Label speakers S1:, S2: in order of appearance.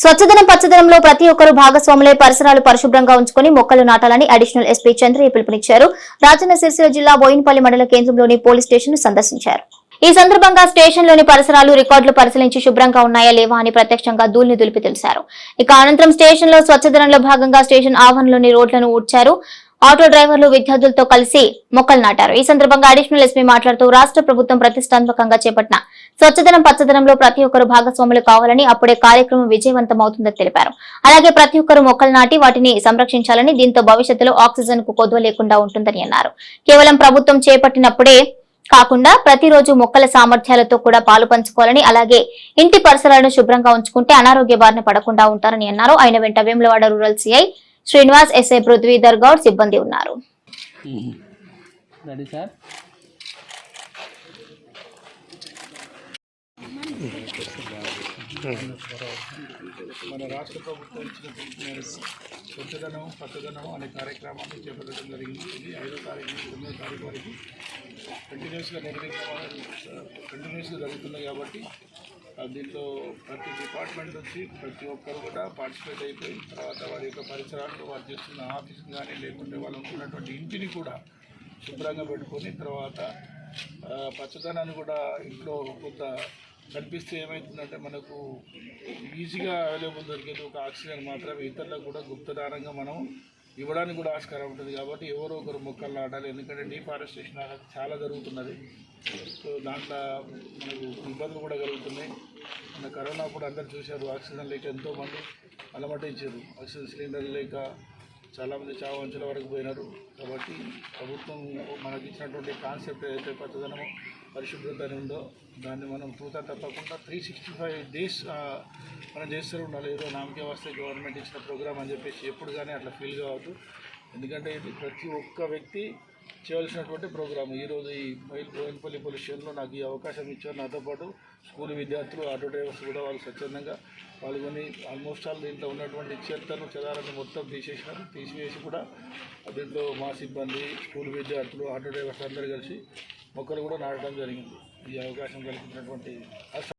S1: స్వచ్ఛదనం పచ్చదనంలో ప్రతి ఒక్కరూ భాగస్వాములై పరిసరాలు పరిశుభ్రంగా ఉంచుకొని మొక్కలు నాటాలని అడిషనల్ ఎస్పీ చంద్రయ్య పిలుపునిచ్చారు. రాజన్న సిరిసిల్ల జిల్లా బోయినపల్లి మండల కేంద్రంలోని పోలీస్ స్టేషన్ను సందర్శించారు. ఈ సందర్భంగా స్టేషన్లోని పరిసరాలు రికార్డులు పరిశీలించి శుభ్రంగా ఉన్నాయా లేవా అని ప్రత్యక్షంగా దూల్ని దులిపి తెలిశారు ఇక అనంతరం స్టేషన్లో స్వచ్ఛదనంలో భాగంగా స్టేషన్ ఆవరణలోని రోడ్లను ఊడ్చారు. ఆటో డ్రైవర్లు విద్యార్థులతో కలిసి మొక్కలు నాటారు. ఈ సందర్భంగా అడిషనల్ ఎస్పీ మాట్లాడుతూ రాష్ట్ర ప్రభుత్వం ప్రతిష్టాత్మకంగా చేపట్టిన స్వచ్ఛదనం పచ్చదనంలో ప్రతి ఒక్కరు భాగస్వాములు కావాలని అప్పుడే కార్యక్రమం విజయవంతం అవుతుందని తెలిపారు. అలాగే ప్రతి ఒక్కరు మొక్కలు నాటి వాటిని సంరక్షించాలని దీంతో భవిష్యత్తులో ఆక్సిజన్కు కొద్దు లేకుండా ఉంటుందని అన్నారు. కేవలం ప్రభుత్వం చేపట్టినప్పుడే కాకుండా ప్రతిరోజు మొక్కల సామర్థ్యాలతో కూడా పాలు పంచుకోవాలని అలాగే ఇంటి పరిసరాలను శుభ్రంగా ఉంచుకుంటే అనారోగ్య బారిన పడకుండా ఉంటారని అన్నారు. ఆయన వెంట Vemulawada rural CI Srinivas SI Prithvidhar Goud సిబ్బంది ఉన్నారు.
S2: మన రాష్ట్ర ప్రభుత్వం ఇచ్చిన స్వచ్ఛదనం పచ్చదనం అనే కార్యక్రమాన్ని చేపట్టడం జరిగింది. ఇది ఐదో తారీఖు నుంచి తొమ్మిదో తారీఖు వరకు కంటిన్యూస్గా నిర్వహించడం కంటిన్యూస్గా జరుగుతుంది కాబట్టి దీంతో దీంట్లో ప్రతి డిపార్ట్మెంట్ వచ్చి ప్రతి ఒక్కరు కూడా పార్టిసిపేట్ అయిపోయి తర్వాత వారి యొక్క పరిసరాలు వారు చేస్తున్న ఆఫీస్ కానీ లేకుంటే వాళ్ళు ఉన్నటువంటి ఇంటిని కూడా శుభ్రంగా పెట్టుకొని తర్వాత పచ్చదనాన్ని కూడా ఇంట్లో కొంత కనిపిస్తే ఏమవుతుందంటే మనకు ఈజీగా అవైలబుల్ దొరికేది ఒక ఆక్సిజన్ మాత్రమే. ఇతరులకు కూడా గుప్తదానంగా మనం ఇవ్వడానికి కూడా ఆస్కారం ఉంటుంది కాబట్టి ఎవరో ఒకరు మొక్కలు నాటాలి. ఎందుకంటే డీఫారెస్టేషన్ అనేది చాలా జరుగుతున్నది. సో దాంట్లో మనకు ఇబ్బందులు కూడా కలుగుతున్నాయి. మన కరోనా కూడా అందరు చూశారు. ఆక్సిజన్ లేక ఎంతోమంది అలమటించారు. ఆక్సిజన్ సిలిండర్ లేక చాలామంది చాలా అంచెల వరకు పోయినారు. కాబట్టి ప్రభుత్వం మనకి ఇచ్చినటువంటి కాన్సెప్ట్ ఏదైతే పచ్చదనమో పరిశుభ్రత అని ఉందో దాన్ని మనం తూతా తప్పకుండా త్రీ సిక్స్టీ ఫైవ్ డేస్ మనం చేస్తూ ఉండాలి. ఏదో నామకే వస్తే గవర్నమెంట్ ఇచ్చిన ప్రోగ్రామ్ అని చెప్పేసి ఎప్పుడు కానీ అట్లా ఫీల్ కావద్దు. ఎందుకంటే ఇది ప్రతి ఒక్క వ్యక్తి చేయవలసినటువంటి ప్రోగ్రామ్. ఈరోజు ఈ మైల్ బోయినపల్లి పోలీస్ స్టేషన్లో నాకు ఈ అవకాశం ఇచ్చారు. నాతో పాటు స్కూల్ విద్యార్థులు ఆటో డ్రైవర్స్ కూడా వాళ్ళు స్వచ్ఛందంగా పాల్గొని ఆల్మోస్ట్ ఆల్ దీంట్లో ఉన్నటువంటి చెత్తను చెదారాన్ని మొత్తం తీసేసినారు. తీసివేసి కూడా దీంట్లో మా సిబ్బంది స్కూల్ విద్యార్థులు ఆటో డ్రైవర్స్ అందరూ కలిసి మొక్కలు కూడా నాటడం జరిగింది. ఈ అవకాశం కల్పించినటువంటి